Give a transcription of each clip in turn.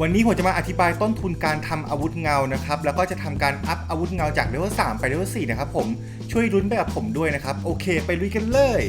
วันนี้ผมจะมาอธิบายต้นทุนการทำอาวุธเงานะครับ แล้วก็จะทำการอัพอาวุธเงาจากเลเวล3ไปเลเวล4นะครับผม ช่วยรุ้นไปกับผมด้วยนะครับ โอเค ไปลุยกันเลย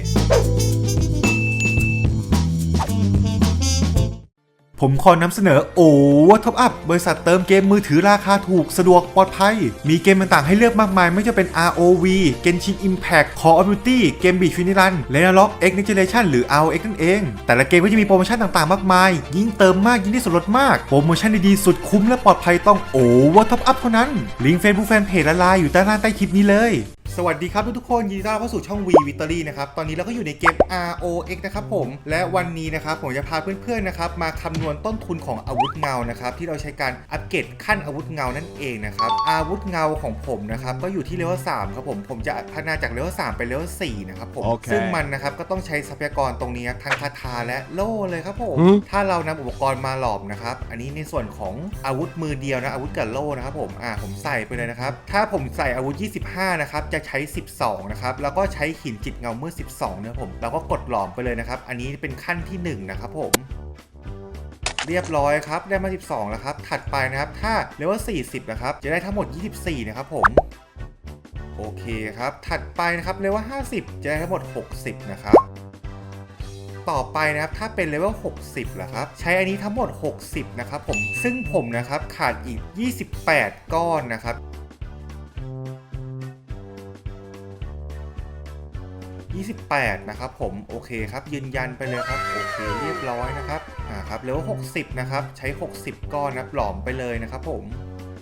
ผมขอนำเสนอโอวัท็อปอัพบริษัทเติมเกมมือถือราคาถูกสะดวกปลอดภัย มีเกมต่างๆให้เลือกมากมาย ไม่ว่าจะเป็น ROV Genshin Impact Call of Duty เกมบีชวินิรัน l e n a l o g X Next Generation หรือ ROX นั่นเอง แต่ละเกมก็จะมีโปรโมชั่นต่างๆมากมาย ยิ่งเติมมากยิ่งได้ส่วนลดมาก โปรโมชั่นดีๆสุดคุ้มและปลอดภัยต้องโอวัท็อปอัพเท่านั้นลิงก์ Facebook Fanpage และไลน์อยู่ด้ล่างใต้คลิปนี้เลย สวัสดีครับทุกๆคนยินดีต้อนรับเข้าสู่ช่อง V Victory นะครับ ตอนนี้เราก็อยู่ในเกม ROX นะครับผม และวันนี้นะครับผมจะพาเพื่อนๆนะครับมาคำนวณต้นทุนของอาวุธเงานะครับที่เราใช้การอัปเกรดขั้นอาวุธเงานั่นเองนะครับอาวุธเงาของผมนะครับก็อยู่ที่เลเวล3ครับผมผมจะพัฒนาจากเลเวล3ไปเลเวล4นะครับผมโอเคซึ่งมันนะครับก็ต้องใช้ทรัพยากรตรงนี้ทั้งคาถาและโล่เลยครับผม หืม ถ้าเรานำอุปกรณ์มาหลอมนะครับ อันนี้ในส่วนของอาวุธมือเดียวนะอาวุธกับโล่นะครับผมอ่าผมใส่ไปเลยนะครับถ้าผมใส่อาวุธ 25 นะครับจะใช้ 12 นะครับ แล้วก็ใช้หินจิตเงามืด 12นะครับผมแล้วก็กดหลอมไปเลยนะครับ อันนี้เป็นขั้นที่ 1 นะครับผมเรียบร้อยครับ ได้มา 12 แล้วครับ ถัดไปนะครับ ถ้าเลเวล40 นะครับ จะได้ทั้งหมด 24 นะครับผม โอเคครับ ถัดไปนะครับเลเวล50 จะได้ทั้งหมด 60 นะครับ ต่อไปนะครับ ถ้าเป็นเลเวล60ล่ะครับ ใช้อันนี้ทั้งหมด 60 นะครับผม ซึ่งผมนะครับขาดอีก 28 ก้อนนะครับ 28 นะครับผมโอเคครับยืนยันไปเลยครับโอเคเรียบร้อยนะครับอ่าครับเลเวล60 นะครับ ใช้ 60 ก้อนนะหลอมไปเลยนะครับผม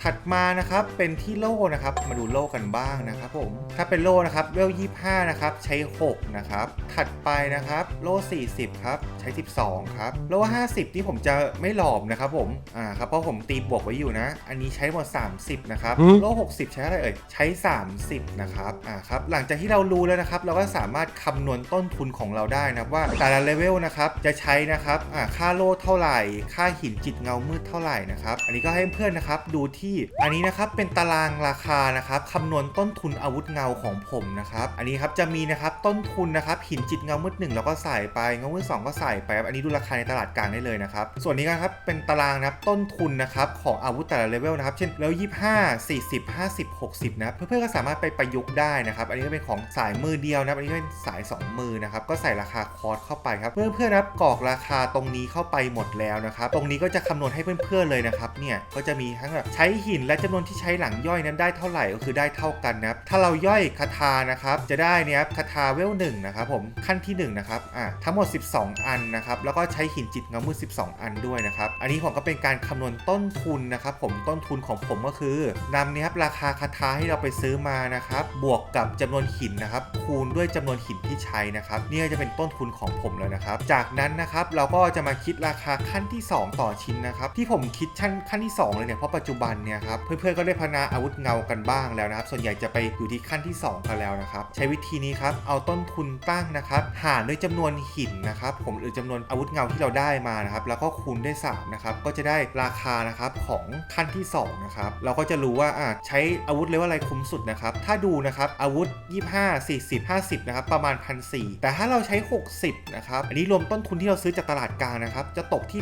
ถัดมานะครับเป็นที่โล่นะครับ มาดูโล่กันบ้างนะครับผมถ้าเป็นโล่นะครับเวล25นะครับใช้ 6 นะครับ ถัดไปนะครับโล่40 ครับ ใช้ 12 ครับ โล่50 ที่ผมจะไม่หลอมนะครับผมอ่าครับเพราะผมตีบวกไว้อยู่นะ อันนี้ใช้หมด 30 นะครับหืมโล่60 ใช้อะไรเอ่ยใช้ 30 นะครับอ่าครับหลังจากที่เรารู้แล้วนะครับ เราก็สามารถคำนวณต้นทุนของเราได้นะครับว่าแต่ละเลเวลนะครับจะใช้นะครับอ่าค่าโล่เท่าไหร่ ค่าหินจิตเงามืดเท่าไหร่นะครับอันนี้ก็ให้เพื่อนนะครับดูที่อันนี้นะครับเป็นตารางราคานะครับคำนวณต้นทุนอาวุธเงาของผมนะครับ อันนี้ครับจะมีนะครับต้นทุนนะครับหินจิตเงามืดหนึ่งเราก็ใส่ไปเงามืดสองก็ใส่ไปครับอันนี้ดูราคาในตลาดกลางได้เลยนะครับ ส่วนนี้นะครับเป็นตารางนะครับต้นทุนนะครับของอาวุธแต่ละเลเวลนะครับ เช่นเลเวลยี่ห้าสี่สิบห้าสิบหกสิบนะครับเพื่อนๆก็สามารถไปประยุกต์ได้นะครับ อันนี้ก็เป็นของสายมือเดียวนะอันนี้ก็เป็นสาย 2 มือนะครับก็ใส่ราคาคอร์สเข้าไปครับ เพื่อนๆนะครับกรอกราคาตรงนี้เข้าไปหมดแล้วนะครับ ตรงนี้ก็จะคำนวณให้เพื่อนๆเลยนะครับเนี่ยก็จะมีทั้งแบบใช้หินและจำนวนที่ใช้หลังย่อยนั้นได้เท่าไหร่ก็คือได้เท่ากันนะครับถ้าเราย่อยคาถานะครับจะได้เนี่ยคาถาเวลหนึ่งนะครับผมขั้นที่1นะครับอ่าทั้งหมด 12 อันนะครับแล้วก็ใช้หินจิตเงามืด12 อันด้วยนะครับอันนี้ผมก็เป็นการคำนวณต้นทุนนะครับผมต้นทุนของผมก็คือนำเนี่ยครับราคาคาถาที่เราไปซื้อมานะครับบวกกับจำนวนหินนะครับคูณด้วยจำนวนหินที่ใช้นะครับนี่ก็จะเป็นต้นทุนของผมแล้วนะครับจากนั้นนะครับเราก็จะมาคิดราคาขั้นที่ 2 ต่อชิ้นนะครับที่ผมคิดชั้นขั้นที่ 2 เลยเนี่ยเพราะปัจจุบันเนี่ยครับเพื่อนๆก็ได้พัฒนาอาวุธเงากันบ้างแล้วนะครับ ส่วนใหญ่จะไปอยู่ที่ขั้นที่ 2 กันแล้วนะครับ ใช้วิธีนี้ครับเอาต้นทุนตั้งนะครับหารด้วยจำนวนหินนะครับผมหรือจำนวนอาวุธเงาที่เราได้มานะครับแล้วก็คูณด้วย3นะครับก็จะได้ราคานะครับของขั้นที่2นะครับเราก็จะรู้ว่าอะใช้อาวุธเลเวลอะไรคุ้มสุดนะครับถ้าดูนะครับอาวุธ 25 40 50นะครับประมาณ1,400แต่ถ้าเราใช้ 60นะครับอันนี้รวมต้นทุนที่เราซื้อจากตลาดกลางนะครับจะตกที่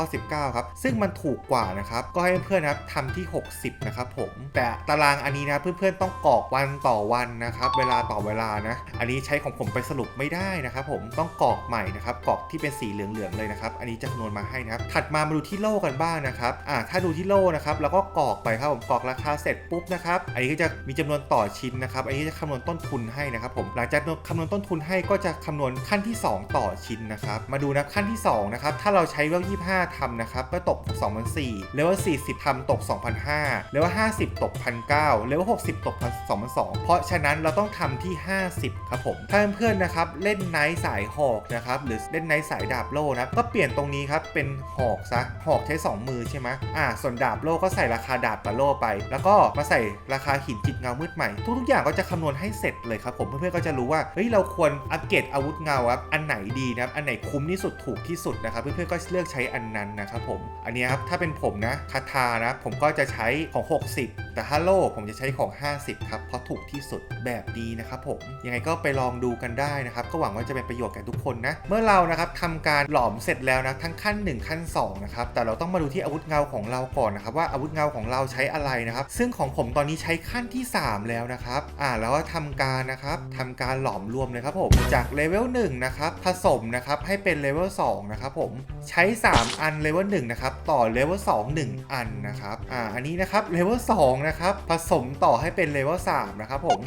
1,299ครับซึ่งมันถูกกว่านะครับก็ให้เพื่อนๆนะครับทำที่ 60 นะครับผม แต่ตารางอันนี้นะเพื่อนๆต้องกรอกวันต่อวันนะครับ เวลาต่อเวลานะ อันนี้ใช้ของผมไปสรุปไม่ได้นะครับผมต้องกรอกใหม่นะครับกรอกที่เป็นสีเหลืองๆเลยนะครับ อันนี้จะคำนวณมาให้นะครับ ถัดมามาดูที่โล่กันบ้างนะครับอ่าถ้าดูที่โล่นะครับเราก็กรอกไปครับผมกรอกราคาเสร็จปุ๊บนะครับอันนี้ก็จะมีจำนวนต่อชิ้นนะครับ อันนี้จะคำนวณต้นทุนให้นะครับผมหลังจากคำนวณต้นทุนให้ก็จะคำนวณขั้นที่ 2 ต่อชิ้นนะครับมาดูนะขั้นที่2นะครับถ้าเราใช้เลเวล25ทำนะครับก็ตก2,400เลเวล40ทำตก2,500เลเวล50 ตก 1,900เลเวล60 ตก 2,200 เพราะฉะนั้นเราต้องทำที่ 50 ครับผม ถ้าเพื่อนๆนะครับ เล่นไนท์สายหอกนะครับหรือเล่นไนท์สายดาบโล่นะก็เปลี่ยนตรงนี้ครับ เป็นหอกซะหอกใช้ 2 มือใช่ไหมอ่าส่วนดาบโล่ก็ใส่ราคาดาบกับโล่ไป แล้วก็มาใส่ราคาหินจิตเงามืดใหม่ ทุกๆอย่างก็จะคำนวณให้เสร็จเลยครับผมเพื่อนๆก็จะรู้ว่าเฮ้ยเราควรอัปเกรดอาวุธเงาครับอันไหนดีนะครับอันไหนคุ้มที่สุดถูกที่สุดนะครับเพื่อนๆก็เลือกใช้อันนั้นนะครับผมอันนี้ครับถ้าเป็นผมนะคาทานะผมก็จะใช้ของ 60 แต่ฮัลโหลผมจะใช้ของ 50 ครับ เพราะถูกที่สุดแบบดีนะครับผม ยังไงก็ไปลองดูกันได้นะครับ ก็หวังว่าจะเป็นประโยชน์แก่ทุกคนนะ เมื่อเรานะครับทำการหลอมเสร็จแล้วนะ ทั้งขั้น 1 ขั้น2นะครับแต่เราต้องมาดูที่อาวุธเงาของเราก่อนนะครับ ว่าอาวุธเงาของเราใช้อะไรนะครับ ซึ่งของผมตอนนี้ใช้ขั้นที่ 3 แล้วนะครับอ่าแล้วก็ทำการนะครับทำการหลอมรวมเลยครับผมจากเลเวล1นะครับผสมนะครับให้เป็นเลเวล2นะครับผมใช้ 3 อันเลเวล1นะครับต่อเลเวล2 1 อันนะครับอ่าอันนี้นะครับเลเวล2นะครับ ผสมต่อให้เป็นเลเวล3นะครับผม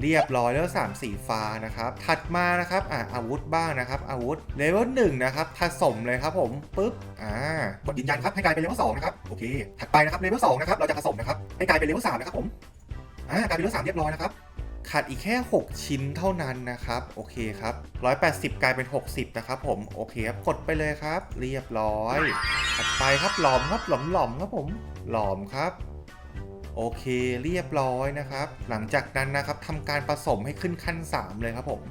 เรียบร้อยเลเวล3สีฟ้านะครับ ถัดมานะครับอ่าอาวุธบ้างนะครับ อาวุธเลเวล1นะครับผสมเลยครับผมปึ๊บอ่ากดยืนยันครับให้กลายเป็นเลเวล2นะครับโอเค ถัดไปนะครับเลเวล2นะครับเราจะผสมนะครับให้กลายเป็นเลเวล3นะครับผมอ่ากลายเป็นเลเวล3เรียบร้อยนะครับขาดอีกแค่ 6 ชิ้นเท่านั้นนะครับ โอเคครับ 180 กลายเป็น 60 นะครับผม โอเคครับ กดไปเลยครับ เรียบร้อย ถัดไปครับหลอมครับหลอมหลอมครับผม หลอมครับ โอเคเรียบร้อยนะครับ หลังจากนั้นนะครับทำการผสมให้ขึ้นขั้น 3 เลยครับผม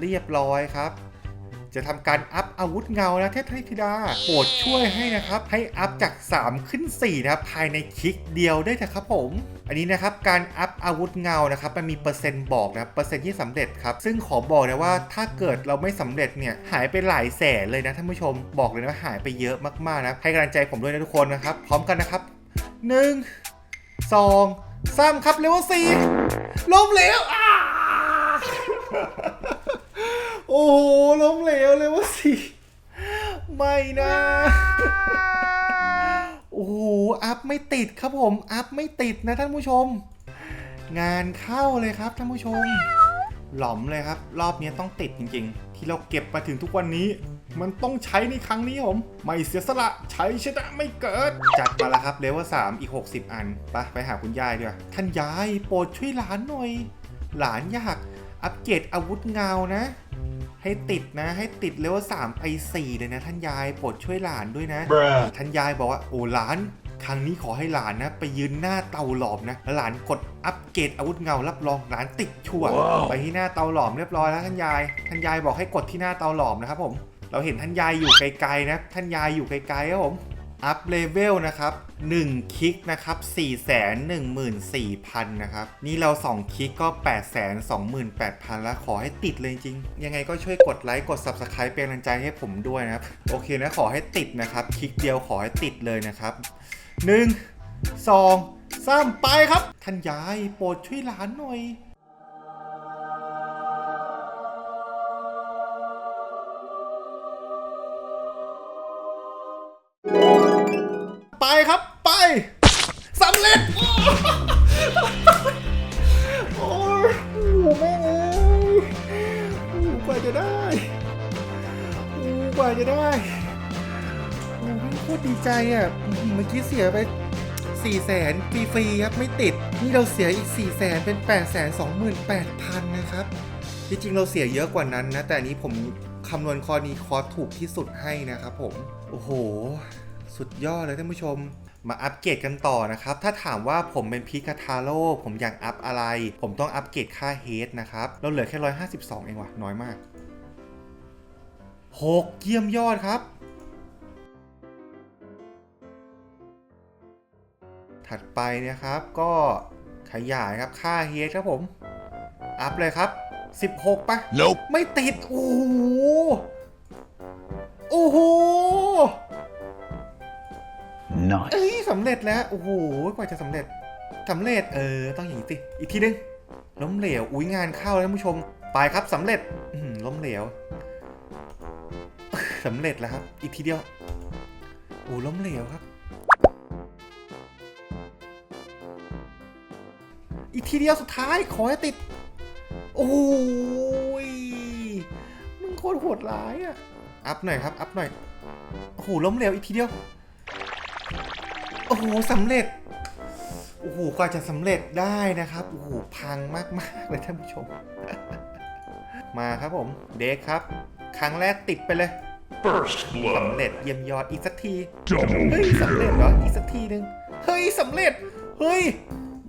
เรียบร้อยครับ จะทำการอัพอาวุธเงานะเทพธิดาโปรดช่วยให้นะครับ ให้อัพจาก 3 ขึ้น 4 นะครับ ภายในคลิกเดียวได้เถอะครับผม อันนี้นะครับการอัพอาวุธเงานะครับมันมีเปอร์เซ็นต์บอกนะเปอร์เซ็นต์ที่สำเร็จครับซึ่งขอบอกนะว่าถ้าเกิดเราไม่สำเร็จเนี่ยหายไปหลายแสนเลยนะท่านผู้ชมบอกเลยนะว่าหายไปเยอะมากๆนะให้กำลังใจผมด้วยนะทุกคนนะครับ พร้อมกันนะครับหนึ่ง สองสามครับเลเวลสี่ล้มเหลวโอ้โหล้มเหลวเลเวลสี่ไม่นะโอ้โหอัพไม่ติดครับผม อัพไม่ติดนะท่านผู้ชม งานเข้าเลยครับท่านผู้ชม หลอมเลยครับ รอบนี้ต้องติดจริง ๆ ที่เราเก็บมาถึงทุกวันนี้ มันต้องใช้ในครั้งนี้ผม ไม่เสียสละใช้ชนะไม่เกิด จัดมาแล้วครับเลเวล3อีก 60 อันไปไปหาคุณยายดีกว่าท่านยายโปรดช่วยหลานหน่อย หลานอยากอัปเกรดอาวุธเงานะ ให้ติดนะ ให้ติดเลเวล3ไป4เลยนะ ท่านยายโปรดช่วยหลานด้วยนะ Bruh. ท่านยายบอกว่าโอ้หลานครั้งนี้ขอให้หลานนะ ไปยืนหน้าเตาหลอมนะแล้วหลานกดอัปเกรดอาวุธเงารับรองหลานติดชัวร์ว้าวไปที่หน้าเตาหลอมเรียบร้อยแล้วท่านยาย ท่านยายบอกให้กดที่หน้าเตาหลอมนะครับผม เราเห็นท่านยายอยู่ไกลๆนะ ท่านยายอยู่ไกลๆครับผม อัพเลเวลนะครับ1คลิกนะครับ4 1 4 0 0 0 นะครับ นี่เรา 2 คลิกก็ 8 2 8 0 0 0 แล้วขอให้ติดเลยจริง ยังไงก็ช่วยกดไลค์ กด Subscribe เป็นกำลังใจให้ผมด้วยนะครับ โอเคนะ ขอให้ติดนะครับ คลิกเดียวขอให้ติดเลยนะครับ 1 2 3 ไปครับ ท่านยายโปรดช่วยหลานหน่อย ครับไปสำเร็จ โอ้ยโหแม่เอ้ยโอ้กว่าจะได้โอ้กว่าจะได้โอ้โหโคตรดีใจอะ เมื่อกี้เสียไป4ี่แสนฟรีๆครับไม่ติด นี่เราเสียอีก4ี่แสนเป็น8ปดแสนสองหมื่นแปดพันนะครับที่จริงเราเสียเยอะกว่านั้นนะ แต่อันนี้ผมคำนวณคอนี้คอร์สถูกที่สุดให้นะครับผม โอ้โห สุดยอดเลยท่านผู้ชม มาอัปเกรดกันต่อนะครับ ถ้าถามว่าผมเป็นพิคาทาโร่ผมอยากอัพอะไร ผมต้องอัปเกรดค่าเฮดนะครับ เราเหลือแค่ 152 เองว่ะ น้อยมาก 6 เยี่ยมยอดครับ ถัดไปนะครับก็ขยายครับค่าเฮดครับผม อัพเลยครับ 16ปะ Nope. ไม่ติด โอ้ Nice. เอ้ยสำเร็จแล้ว โอ้โห กว่าจะสำเร็จสำเร็จ เออ ต้องอย่างนี้สิอีกทีนึง ล้มเหลว อุ้ยงานเข้าแล้วท่านผู้ชม ไปครับสำเร็จอืมล้มเหลว สำเร็จแล้วครับ อีกทีเดียว โอ้ล้มเหลวครับ อีกทีเดียวสุดท้าย ขอให้ติด โอ้ย มึงโคตรโหดร้ายอะอัพหน่อยครับ อัพหน่อย โอ้โหล้มเหลวอีกทีเดียว อ้โหสำเร็จ โอ้โห กว่าจะสำเร็จได้นะครับ โอ้โห พังมาก ๆ เลยท่านผู้ชม มาครับผม เด็กครับ ครั้งแรกติดไปเลย First สำ blood. เร็จเยี่ยมยอดอีกสักที Double เฮ้ยสำเร็จ kill. เหรอ อีกสักทีนึง เฮ้ยสำเร็จ เฮ้ย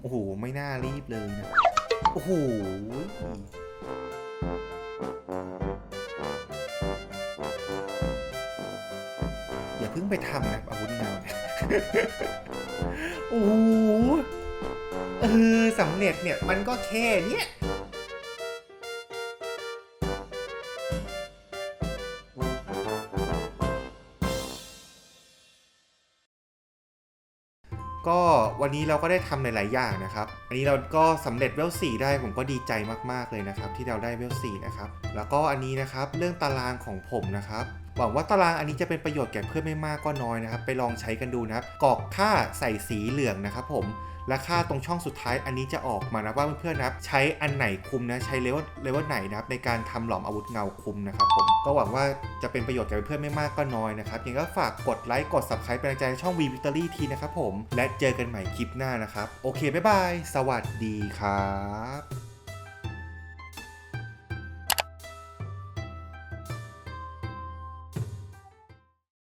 โอ้โห ไม่น่ารีบเลยนะ โอ้โห อย่าเพิ่งไปทำนะอาวุธเงาเนี่ย โอ้โหเออสำเร็จเนี่ย มันก็แค่เนี้ยก็วันนี้เราก็ได้ทำหลาย ๆ อย่างนะครับ อันนี้เราก็สำเร็จเวล4ได้ผมก็ดีใจมาก ๆ เลยนะครับ ที่เราได้เวล4นะครับ แล้วก็อันนี้นะครับเรื่องตารางของผมนะครับ หวังว่าตารางอันนี้จะเป็นประโยชน์แก่เพื่อนไม่มากก็น้อยนะครับ ไปลองใช้กันดูนะครับกรอกค่าใส่สีเหลืองนะครับผมและค่าตรงช่องสุดท้ายอันนี้จะออกมานะว่าเพื่อนๆนะครับใช้อันไหนคุมนะใช้เลเวลเลเวลไหนนะครับในการทำหลอมอาวุธเงาคุมนะครับผมก็หวังว่าจะเป็นประโยชน์แก่เพื่อนไม่มากก็น้อยนะครับยังก็ฝากกดไลค์กด subscribe เป็นกำลังใจช่อง V Victory ทีนะครับผมและเจอกันใหม่คลิปหน้านะครับ โอเคบ๊ายบาย สวัสดีครับ